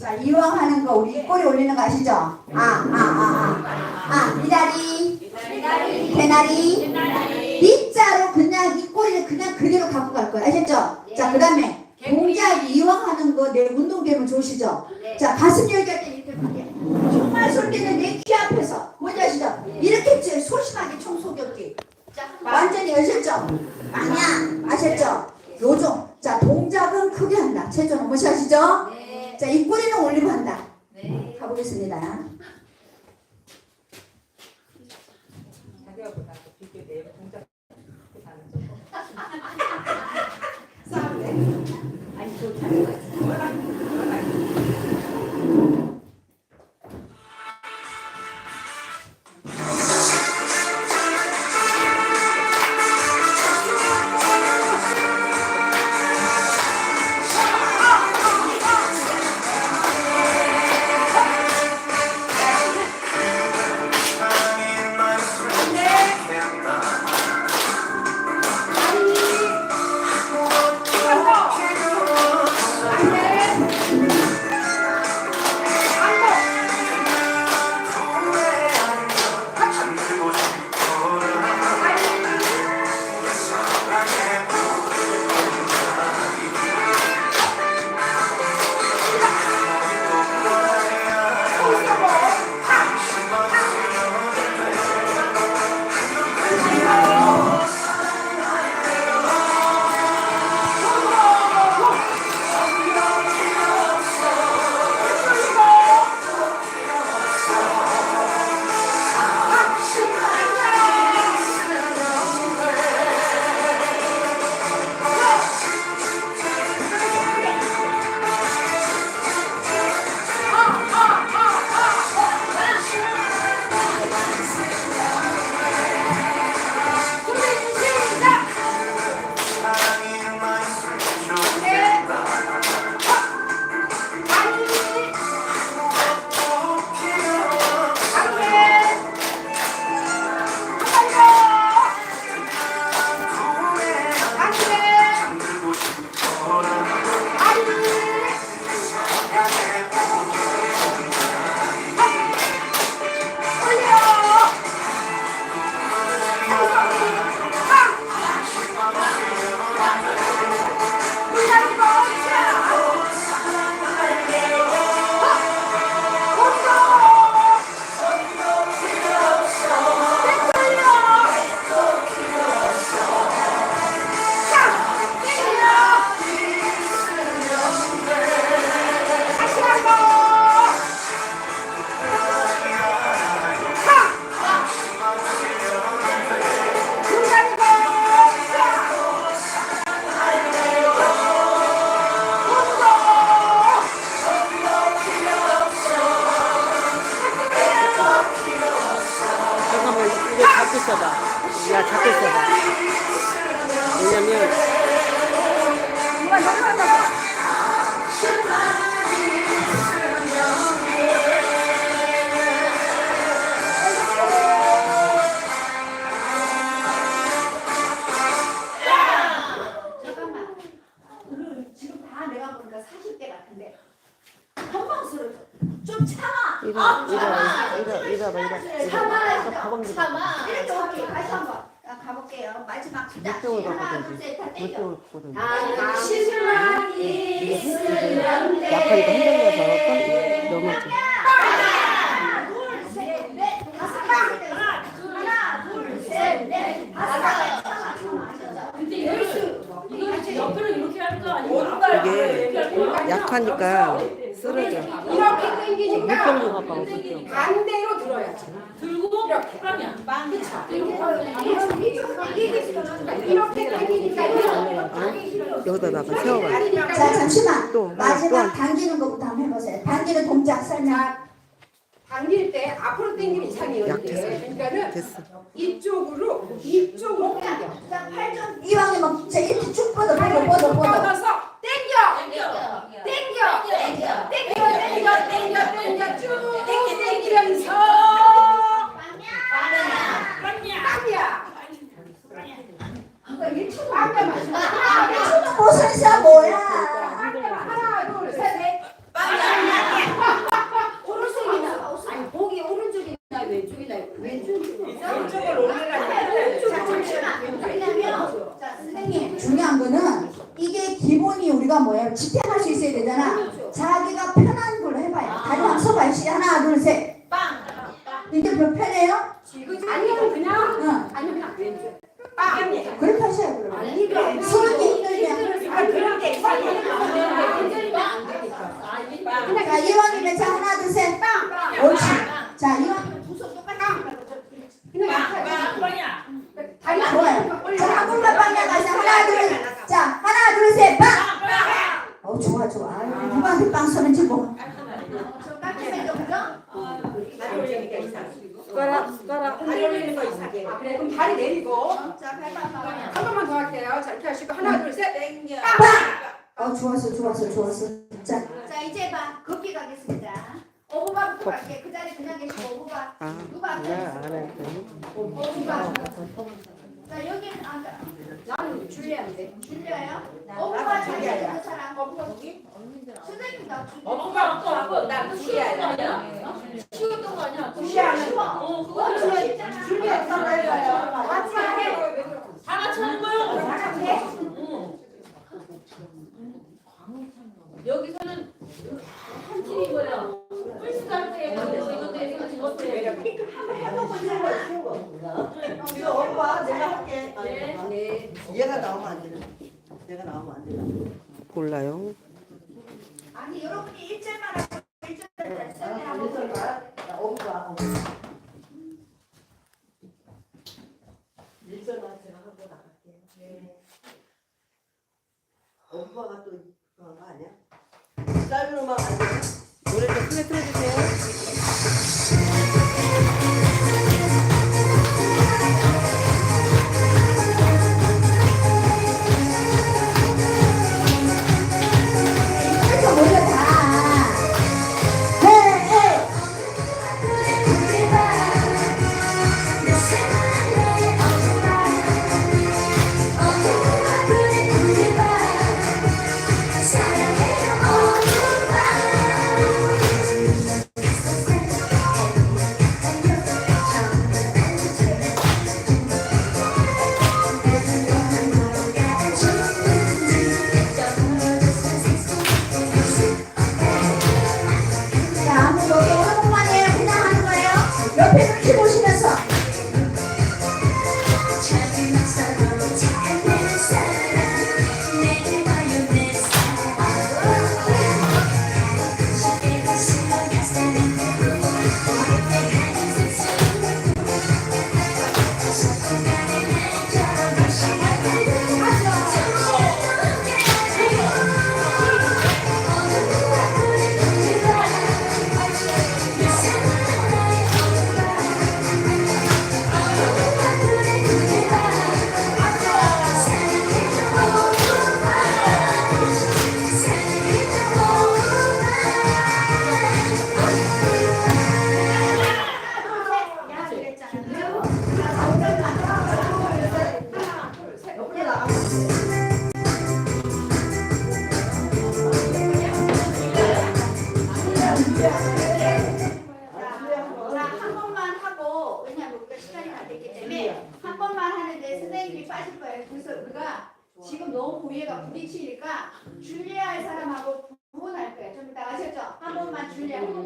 자, 이왕 하는 거 우리 꼬리 올리는 거 아시죠? 아, 아, 아, 아. 아, 미다리, 개나리, 밑자로 그냥 이 꼬리를 그냥 그대로 갖고 갈 거예요. 아셨죠? 자, 그 다음에 동작 이왕 하는 거 내 운동되면 좋으시죠? 자, 가슴 열기 할 때 이렇게 하게. 정말 쏠 때는 내 귀 앞에서. 뭔지 아시죠? 이렇게 찌- 소심하게 총소격기. 완전히 아셨죠? 방향 아셨죠? 요정. 자, 동작은 크게 한다. 체조는 무시 아시죠? 네. 자, 이 꼬리는 올리고 한다. 네. 가보겠습니다. 약하니까 흔들려서 거 아니고 이게 약하니까 쓰러져. 이렇게 당기니까 물병 좀 갖고 와 물병. 반대로 들어야지. 들고 이렇게 당기니까. 여기다가 세워봐. 자, 잠시만. 또, 마지막 또. 당기는 것부터 한번 해보세요. 당기는 동작 설명. 당길 때 앞으로 당기면 이상해요. 이게. 약해서. 그러니까는 됐어. 이쪽으로 이쪽으로 당겨. 막 진짜 이렇게 쭉 뻗어, 뻗어, 뻗어, 뻗어. 뻗어서 우리가 뭐예요? 지탱할 수 있어야 되잖아. 그렇죠. 자기가 그래 그럼 다리 내리고 한 번만 더 할게요. 자 이렇게 하시고 하나 둘 셋. 땡겨. 어, 좋았어, 좋았어, 좋았어. 자, 자 이제 봐 걷기 가겠습니다. 오브바부터 갈게. 그 자리 그냥 계시고 오브바. 아 누가 앞에 네, 있어? 안 해. 오브바. 자 여기는 아 나는 줄리아인데. 줄려요? 오브바 자리 있는 사람. 어부가 누기? 선생님 나 줄려. 엄마가 아까 아까 나나 줄리아야. 거 아니야? 거? 줄리아는 어. 다 같이 하는. 여기서는 한 팀인 할 때, 이것도 이것도. 이거 내가 할게. 네. 얘가 나오면 안 되나? 내가 나오면 안 되나? 몰라요. 아니 여러분이 일절만 하고 일절 아, 썰매 하고 그래서 나, 나 오빠. 일선만 제가 하고 나갈게. 오빠가 또 그런 거 아니야? 짧은 음악 안 되나? 노래 좀 크게 틀어주세요.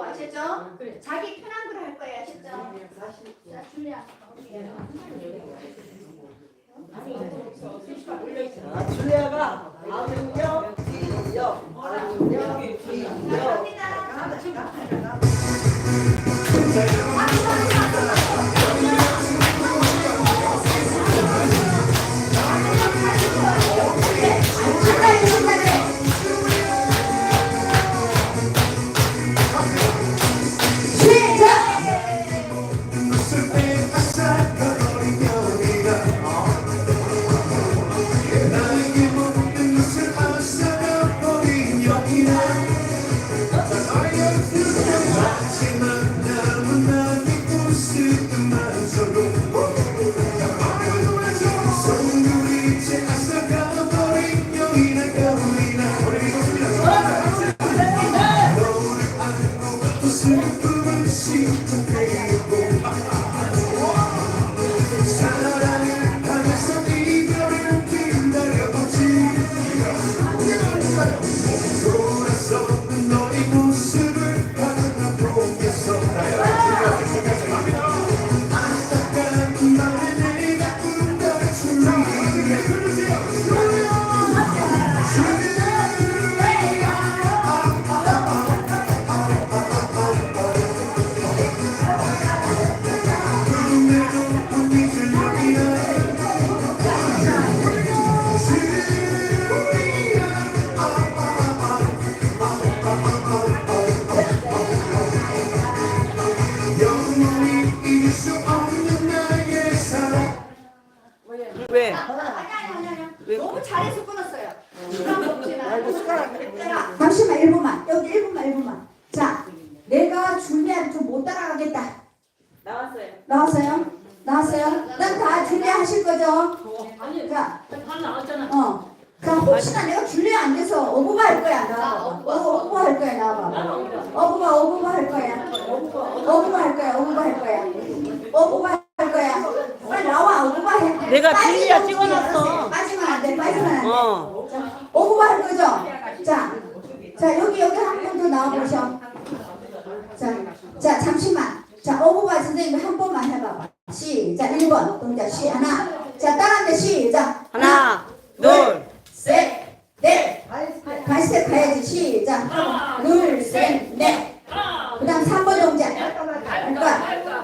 보고 아셨죠? 자기 편한 걸할 거예요. 아셨죠? 자, 줄리아. 아, 왜? 너무 잘해서 끊었어요. 잠시만 일분만 여기 일분만 일분만. 자, 내가 줄면 좀 못 따라가겠다. 나왔어요. 나왔어요? 나왔어요? 난 다 줄리하실 거죠? 아니 자, 다 나왔잖아. 어. 그럼 혹시나 내가 줄리 안 돼서 어부바 할 거야 나. 어, 어부바 할 거야 나봐. 어부바 어부바 할 거야. 어부바 할 거야 어부바 할 거야. 어부바 나와. 어부바 해. 내가 어떡해, 찍어놨어. 빠지면 안 돼. 빠지면 안 돼. 어. 자, 어부바 할 거죠? 자, 자 여기 여기 한 분 더 나와 보셔. 자, 자 잠시만. 자, 어부바 선생님 한 번만 해봐봐. 시작. 1번 동작 시 하나. 자, 따라한다 시작. 하나, 둘, 셋, 넷. 갈색 가야지 시작. 둘, 셋, 넷. 그 다음 3번 동작. 갈까?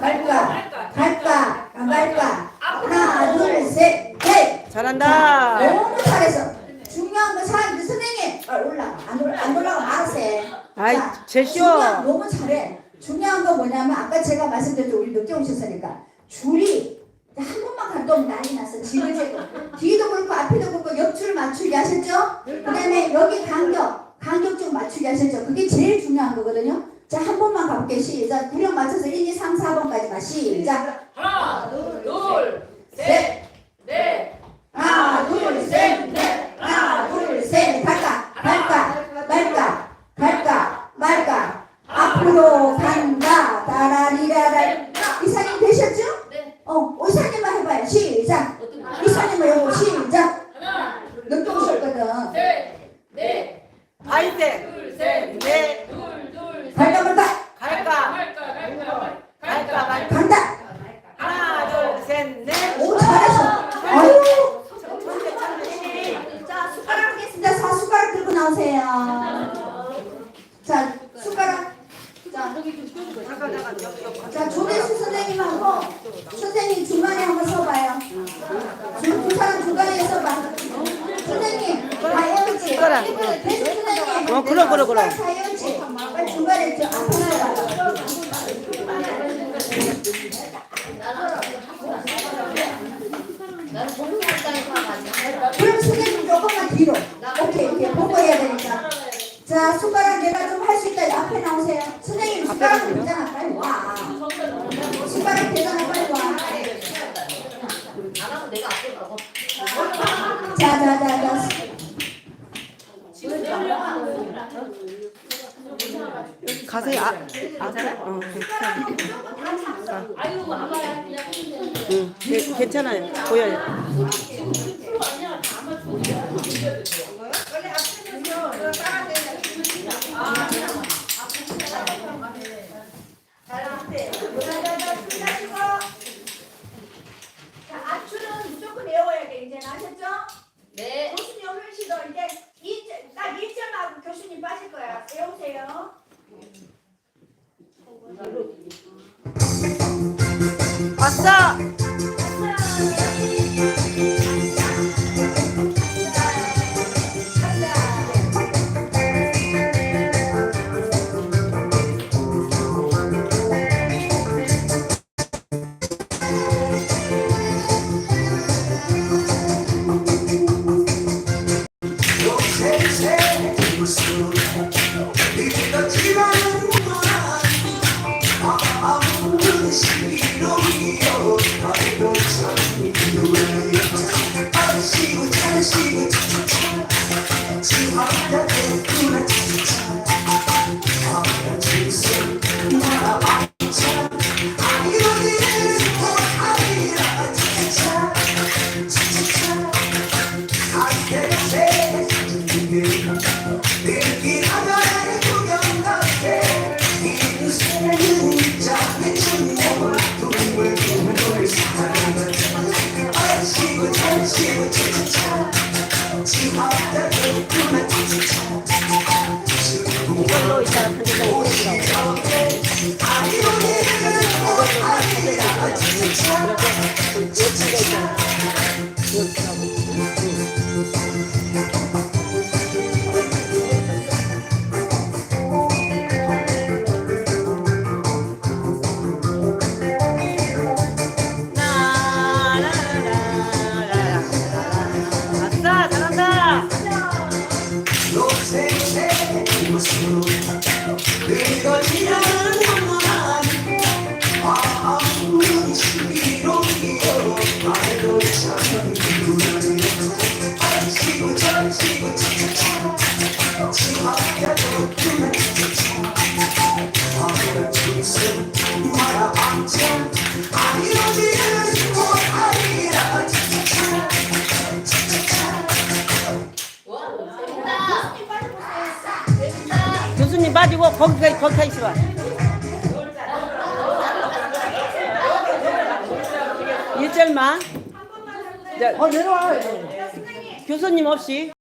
갈까? 갈까? 안 갈까? 하나, 둘, 셋, 넷. 잘한다. 너무 잘했어. 중요한 건 사람들 선생님 아, 올라가 안 올라 안 올라가 말았어. 아이, 자, 제일 중요한-. 너무 잘해. 중요한 건 뭐냐면 아까 제가 말씀드렸죠 우리 늦게 오셨으니까 줄이 한 번만 갔다 오면 난리 났어. 지그재그 뒤도 그렇고 앞에도 그렇고 옆줄 맞추기 하셨죠? 그다음에 여기 간격 간격 좀 맞추기 하셨죠? 그게 제일 중요한 거거든요. 자 한 번만 가볼게요. 시작. 구령 맞춰서 1, 2, 3, 4번까지만 시작. 하나, 둘, 셋. 넷. 하나 둘셋 넷. 하나 둘 셋. 갈까? 갈까? 말까? 갈까? 말까? 앞으로 간다 따라리라라 이사님 되셨죠? 네. 어 의사님만 해봐요 시작 이사님만 여보 시작 하나, 늦게 오셨거든 셋, 넷. 아이색, 둘, 셋, 넷, 둘, 둘, 셋. 갈까 말까 갈까? 갈까, 갈까, 갈까, 말까. 간다 하나, 둘, 셋, 넷. 오 잘했어 아유 자 숟가락 하겠습니다 자 숟가락 들고 나오세요 자 숟가락 자 자, 조대수 선생님하고 선생님 중간에 한번 서봐요. 두, 두 사람 중간에 서봐. 선생님, 다 해오지? 숟가락. 대수 선생님. 어, 그럼, 그럼, 그럼. 빨리 중간에 저. 그럼 선생님 조금만 뒤로. 오케이, 오케이. 보고 해야 되니까. 자, 숟가락 내가 좀 할 수 있다. 앞에 나오세요. 선생님 숟가락 되잖아. 빨리 와. 숟가락 되잖아. 빨리 와. 자, 자, 자, 자. 가세요. 아, 아, 어, 아유, 아마야 그냥 응, 네, 괜찮아요. 보여요. 자, 앞줄은 무조건 외워야 돼. 이제 아셨죠? 네. 교수님 오늘 시도 이제 이딱 1점하고 교수님 빠질 거야. 외우세요. 이걸로 아, 번만. 자, 어, 내려와. 교수님 없이.